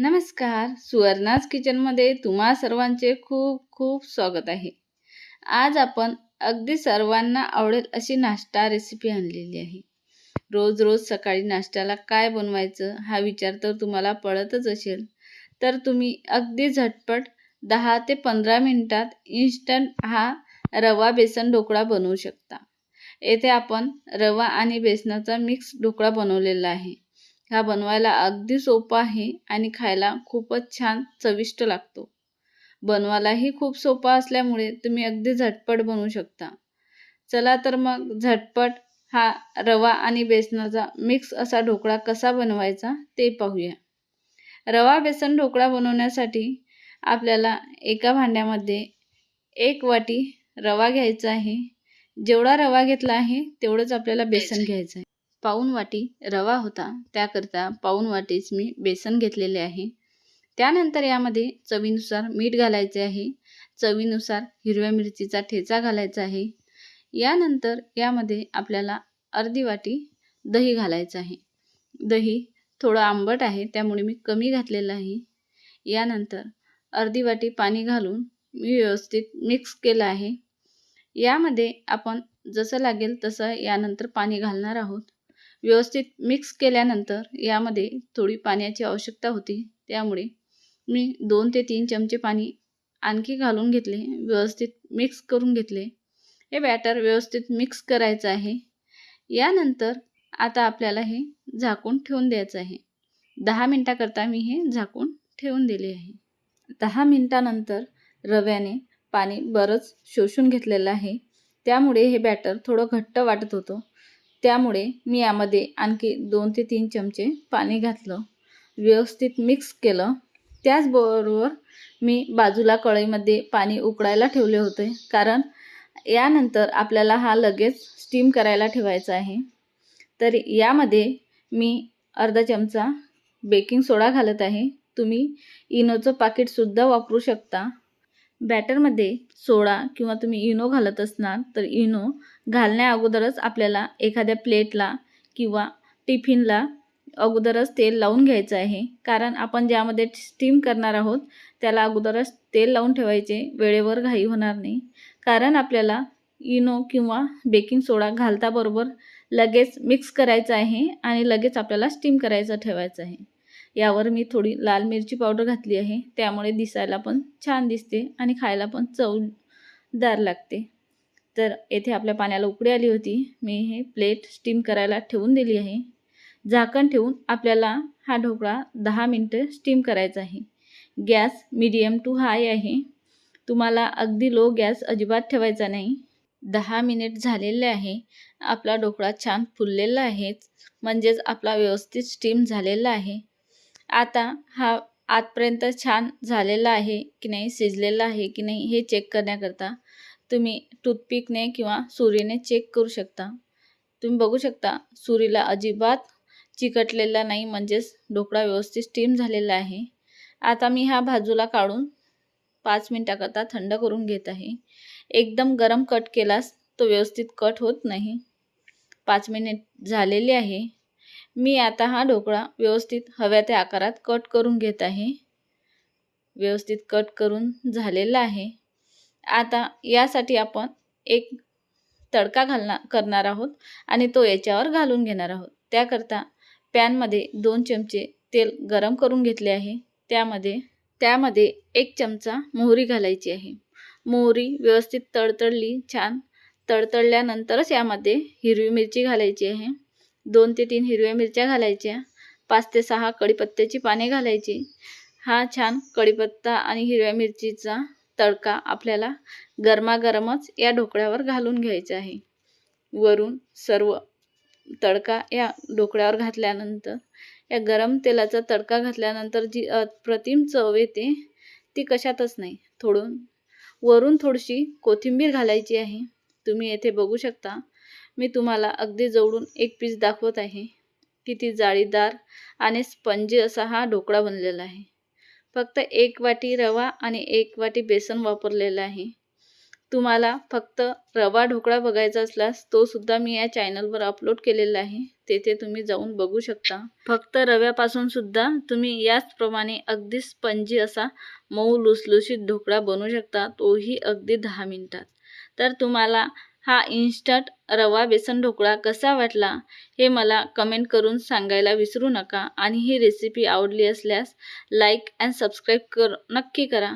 नमस्कार. सुवर्णाज किचनमध्ये तुम्हा सर्वांचे खूप खूप स्वागत आहे. आज आपण अगदी सर्वांना आवडेल अशी नाश्ता रेसिपी आणलेली आहे. रोज रोज सकाळी नाश्त्याला काय बनवायचं हा विचार तर तुम्हाला पडतच असेल. तर तुम्ही अगदी झटपट दहा ते पंधरा मिनटात इन्स्टंट हा रवा बेसन ढोकळा बनवू शकता. येथे आपण रवा आणि बेसनाचा मिक्स ढोकळा बनवलेला आहे. हा बनवायला अगदी सोपा आहे आणि खायला खूपच छान चविष्ट लागतो. बनवायलाही खूप सोपा असल्यामुळे तुम्ही अगदी झटपट बनवू शकता. चला तर मग झटपट हा रवा आणि बेसनाचा मिक्स असा ढोकळा कसा बनवायचा ते पाहूया. रवा बेसन ढोकळा बनवण्यासाठी आपल्याला एका भांड्यामध्ये एक वाटी रवा घ्यायचा आहे. जेवढा रवा घेतला आहे तेवढंच आपल्याला बेसन घ्यायचं आहे. पाऊण वाटी रवा होता. त्याकरता पाऊण वाटीच मी बेसन घेतलेले आहे. त्यानंतर यामध्ये चवीनुसार मीठ घालायचे आहे. चवीनुसार हिरव्या मिरचीचा ठेचा घालायचा आहे. यानंतर यामध्ये आपल्याला अर्धी वाटी दही घालायचं आहे. दही थोडं आंबट आहे त्यामुळे मी कमी घातलेलं आहे. यानंतर अर्धी वाटी पाणी घालून मी व्यवस्थित मिक्स केलं आहे. यामध्ये आपण जसं लागेल तसं यानंतर पाणी घालणार आहोत. व्यवस्थित मिक्स केल्यानंतर यामध्ये थोडी पाण्याची आवश्यकता होती. त्यामुळे मी दोन ते तीन चमचे पाणी आणखी घालून घेतले व्यवस्थित मिक्स करून घेतले. हे बॅटर व्यवस्थित मिक्स करायचं आहे. यानंतर आता आपल्याला हे झाकून ठेवून द्यायचं आहे. दहा मिनटाकरता मी हे झाकून ठेवून दिले आहे. दहा मिनटानंतर रव्याने पाणी बरंच शोषून घेतलेलं आहे. त्यामुळे हे बॅटर थोडं घट्ट वाटत होतं. त्यामुळे मी यामध्ये आणखी दोन ते तीन चमचे पाणी घातलं. व्यवस्थित मिक्स केलं. त्याचबरोबर मी बाजूला कळईमध्ये पाणी उकळायला ठेवले होते. कारण यानंतर आपल्याला हा लगेच स्टीम करायला ठेवायचा आहे. तर यामध्ये मी अर्धा चमचा बेकिंग सोडा घालत आहे. तुम्ही इनोचं पाकिटसुद्धा वापरू शकता. बॅटरमध्ये सोडा किंवा तुम्ही इनो घालत असणार तर इनो घालण्या अगोदरच आपल्याला एखाद्या प्लेटला किंवा टिफिनला अगोदरच तेल लावून घ्यायचं आहे. कारण आपण ज्यामध्ये स्टीम करणार आहोत त्याला अगोदरच तेल लावून ठेवायचे वेळेवर घाई होणार नाही. कारण आपल्याला इनो किंवा बेकिंग सोडा घालताबरोबर लगेच मिक्स करायचं आहे आणि लगेच आपल्याला स्टीम करायचं ठेवायचं आहे. यावर मी थोडी लाल मिरची पावडर घातली आहे. त्यामुळे दिसायला पण छान दिसते आणि खायला पण चवदार लागते. तर येथे आपल्या पाण्याला उकडी आली होती. मी हे प्लेट स्टीम करायला ठेवून दिली आहे. झाकण ठेवून आपल्याला हा ढोकळा दहा मिनटं स्टीम करायचा आहे. गॅस मीडियम टू हाय आहे. तुम्हाला अगदी लो गॅस अजिबात ठेवायचा नाही. दहा मिनिट झालेले आहे. आपला ढोकळा छान फुललेला आहे. म्हणजेच आपला व्यवस्थित स्टीम झालेला आहे. आता हा आतपर्यंत छान झालेला आहे की नाही? शिजलेला आहे की नाही? हे चेक करण्याकरता तुम्ही टूथपिकने किंवा सुरीने चेक करू शकता. तुम्ही बघू शकता सुरीला अजिबात चिकटलेला नाही म्हणजेच ढोकळा व्यवस्थित स्टीम झालेला आहे. आता मी हा बाजूला काढून पाच मिनटाकरता थंड करून घेत आहे. एकदम गरम कट केलास तो व्यवस्थित कट होत नाही. पाच मिनिट झालेले आहे. मी आता हा ढोकळा व्यवस्थित हव्या त्या आकारात कट करून घेत आहे. व्यवस्थित कट करून झालेला आहे. आता यासाठी आपण एक तडका घालणार करणार आहोत आणि तो याच्यावर घालून घेणार आहोत. त्याकरता पॅनमध्ये दोन चमचे तेल गरम करून घेतले आहे. त्यामध्ये त्यामध्ये एक चमचा मोहरी घालायची आहे. मोहरी व्यवस्थित तडतडली छान तडतडल्यानंतरच यामध्ये हिरवी मिरची घालायची आहे. दोन ते तीन हिरव्या मिरच्या घालायच्या पाच ते सहा कढीपत्त्याची पाने घालायची. हा छान कढीपत्ता आणि हिरव्या मिरचीचा तडका आपल्याला गरमागरमच या ढोकळ्यावर घालून घ्यायचा आहे. वरून सर्व तडका या ढोकळ्यावर घातल्यानंतर या गरम तेलाचा तडका घातल्यानंतर जी अप्रतिम चव येते ती कशातच नाही. थोडून वरून थोडीशी कोथिंबीर घालायची आहे. तुम्ही येथे बघू शकता मी तुम्हाला अगदी जवळून एक पीस दाखवत आहे. किती जाळीदार आणि स्पंजी असा हा ढोकळा बनलेला आहे. फक्त एक वाटी रवा आणि एक वाटी बेसन वापरलेलं आहे. तुम्हाला फक्त रवा ढोकळा बघायचा असल्यास तो सुद्धा मी या चॅनलवर अपलोड केलेला आहे. तेथे तुम्ही जाऊन बघू शकता. फक्त रव्यापासून सुद्धा तुम्ही याचप्रमाणे अगदी स्पंजी असा मऊ लुसलुशीत ढोकळा बनवू शकता तोही अगदी दहा मिनिटात. तर तुम्हाला हा इन्स्टंट रवा बेसन ढोकळा कसा वाटला हे मला कमेंट करून सांगायला विसरू नका. आणि ही रेसिपी आवडली असल्यास लाईक अँड सबस्क्राईब कर नक्की करा.